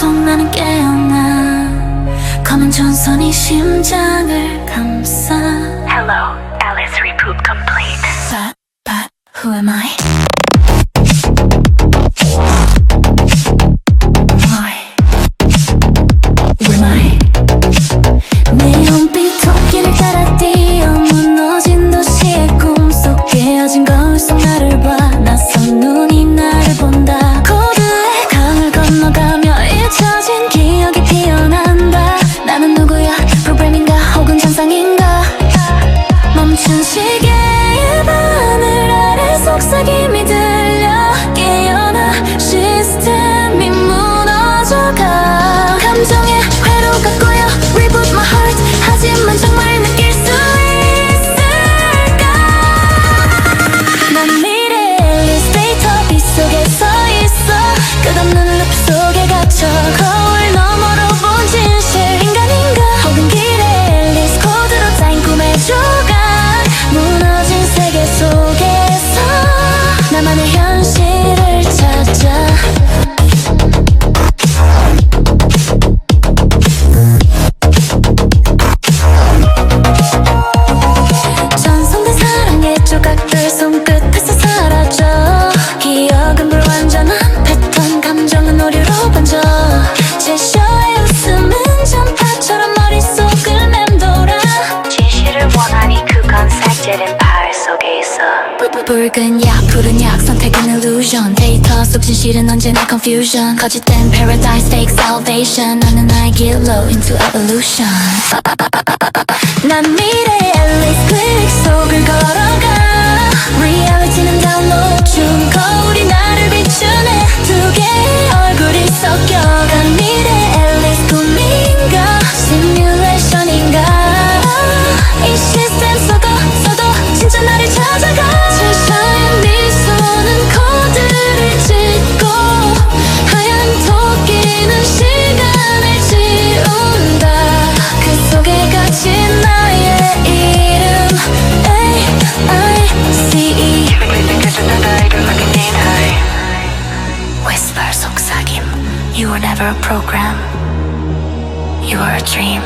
계속 나는 깨어나 검은 전선이 심장을 감싸 Hello, Alice Repoop complete But, but, who am I? 정상인가? 멈춘 시계 붉은 약 푸른 약 선택은 illusion. 데이터 속 진실은 언제나 confusion. 거짓된 paradise fake salvation. 나는 나의 길로 into evolution. 난 미래의 You were never a program. You were a dream.